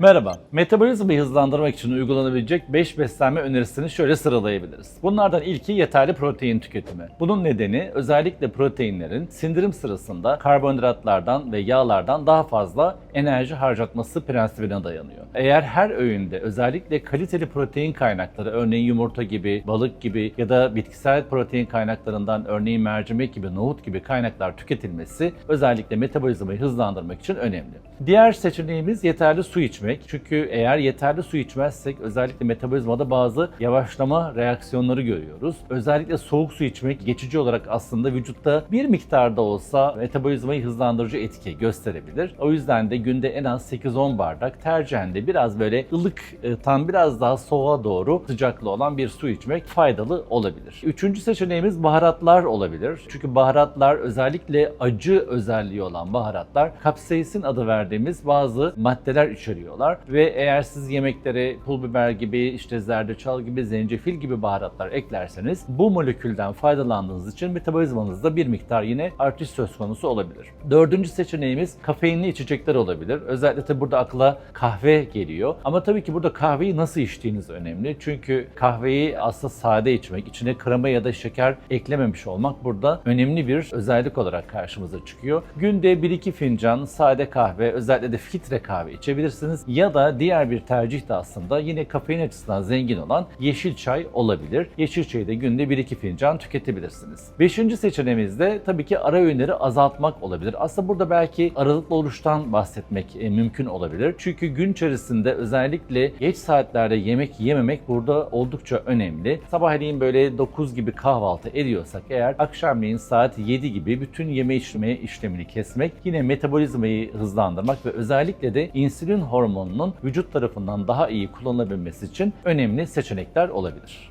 Merhaba. Metabolizmayı hızlandırmak için uygulanabilecek 5 beslenme önerisini şöyle sıralayabiliriz. Bunlardan ilki yeterli protein tüketimi. Bunun nedeni özellikle proteinlerin sindirim sırasında karbonhidratlardan ve yağlardan daha fazla enerji harcatması prensibine dayanıyor. Eğer her öğünde özellikle kaliteli protein kaynakları örneğin yumurta gibi, balık gibi ya da bitkisel protein kaynaklarından örneğin mercimek gibi, nohut gibi kaynaklar tüketilmesi özellikle metabolizmayı hızlandırmak için önemli. Diğer seçeneğimiz yeterli su içmek. Çünkü eğer yeterli su içmezsek özellikle metabolizmada bazı yavaşlama reaksiyonları görüyoruz. Özellikle soğuk su içmek geçici olarak aslında vücutta bir miktarda olsa metabolizmayı hızlandırıcı etki gösterebilir. O yüzden de günde en az 8-10 bardak tercihen de biraz böyle ılık e, tam biraz daha soğuğa doğru sıcaklı olan bir su içmek faydalı olabilir. Üçüncü seçeneğimiz baharatlar olabilir. Çünkü baharatlar özellikle acı özelliği olan baharatlar kapsaisin adı verdiğimiz bazı maddeler içeriyorlar ve eğer siz yemeklere pul biber gibi işte zerdeçal gibi zencefil gibi baharatlar eklerseniz bu molekülden faydalandığınız için metabolizmanızda bir miktar yine artış söz konusu olabilir. Dördüncü seçeneğimiz kafeinli içecekler olabilir. Özellikle tabi burada akla kahve geliyor. Ama tabii ki burada kahveyi nasıl içtiğiniz önemli. Çünkü kahveyi aslında sade içmek, içine krema ya da şeker eklememiş olmak burada önemli bir özellik olarak karşımıza çıkıyor. Günde 1-2 fincan sade kahve, özellikle de filtre kahve içebilirsiniz. Ya da diğer bir tercih de aslında yine kafein açısından zengin olan yeşil çay olabilir. Yeşil çayı da günde 1-2 fincan tüketebilirsiniz. Beşinci seçeneğimiz de tabii ki ara öğünleri azaltmak olabilir. Aslında burada belki aralıklı oruçtan bahsetmek e, mümkün olabilir. Çünkü gün içerisinde özellikle geç saatlerde yemek yememek burada oldukça önemli. Sabahleyin böyle 9 gibi kahvaltı ediyorsak eğer akşamleyin saat 7 gibi bütün yeme içme işlemini kesmek yine metabolizmayı hızlandırmak ve özellikle de insülin hormonunun vücut tarafından daha iyi kullanılabilmesi için önemli seçenekler olabilir.